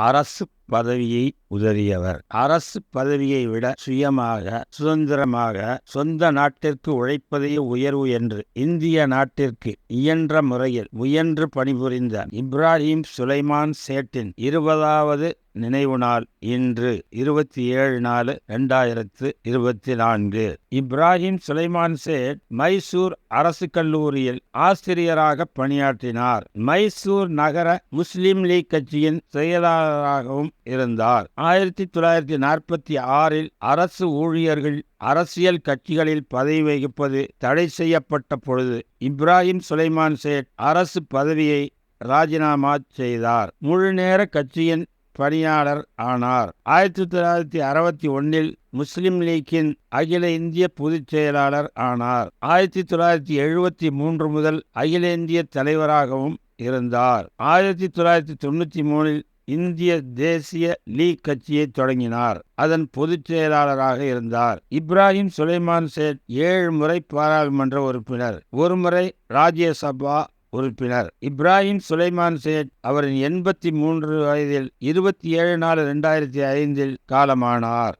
அரசு பதவியை உதறியவர். அரசு பதவியை விட சுயமாக சுதந்திரமாக சொந்த நாட்டிற்கு உழைப்பதே உயர்வு என்று இந்திய நாட்டிற்கு இயன்ற முறையில் முயன்று பணிபுரிந்த இப்ராஹிம் சுலைமான் சேட்டின் இருபதாவது நினைவு நாள் இன்று இருபத்தி ஏழு நாலு ரெண்டாயிரத்து இருபத்தி நான்கு. இப்ராஹிம் சுலைமான் சேட் மைசூர் அரசு கல்லூரியில் ஆசிரியராக பணியாற்றினார். மைசூர் நகர முஸ்லிம் லீக் கட்சியின் செயலாளராகவும் இருந்தார். ஆயிரத்தி தொள்ளாயிரத்தி நாற்பத்தி ஆறில் அரசு ஊழியர்கள் அரசியல் கட்சிகளில் பதவி வகிப்பது தடை செய்யப்பட்ட பொழுது இப்ராஹிம் சுலைமான் சேட் அரசு பதவியை ராஜினாமா செய்தார். முழு நேர கட்சியின் பணியாளர் ஆனார். ஆயிரத்தி தொள்ளாயிரத்தி அறுபத்தி ஒன்னில் முஸ்லிம் லீக்கின் அகில இந்திய பொதுச் செயலாளர் ஆனார். ஆயிரத்தி தொள்ளாயிரத்தி எழுபத்தி மூன்று முதல் அகில இந்திய தலைவராகவும் இருந்தார். ஆயிரத்தி தொள்ளாயிரத்தி தொண்ணூற்றி மூணில் இந்திய தேசிய லீக் கட்சியை தொடங்கினார். அதன் பொதுச் செயலாளராக இருந்தார். இப்ராஹிம் சுலைமான் சேட் ஏழு முறை பாராளுமன்ற உறுப்பினர் ஒருமுறை ராஜ்யசபா உறுப்பினர். இப்ராஹிம் சுலைமான் சேட் அவரின் எண்பத்தி மூன்று வயதில் இருபத்தி ஏழு நாலு ரெண்டாயிரத்தி ஐந்தில் காலமானார்.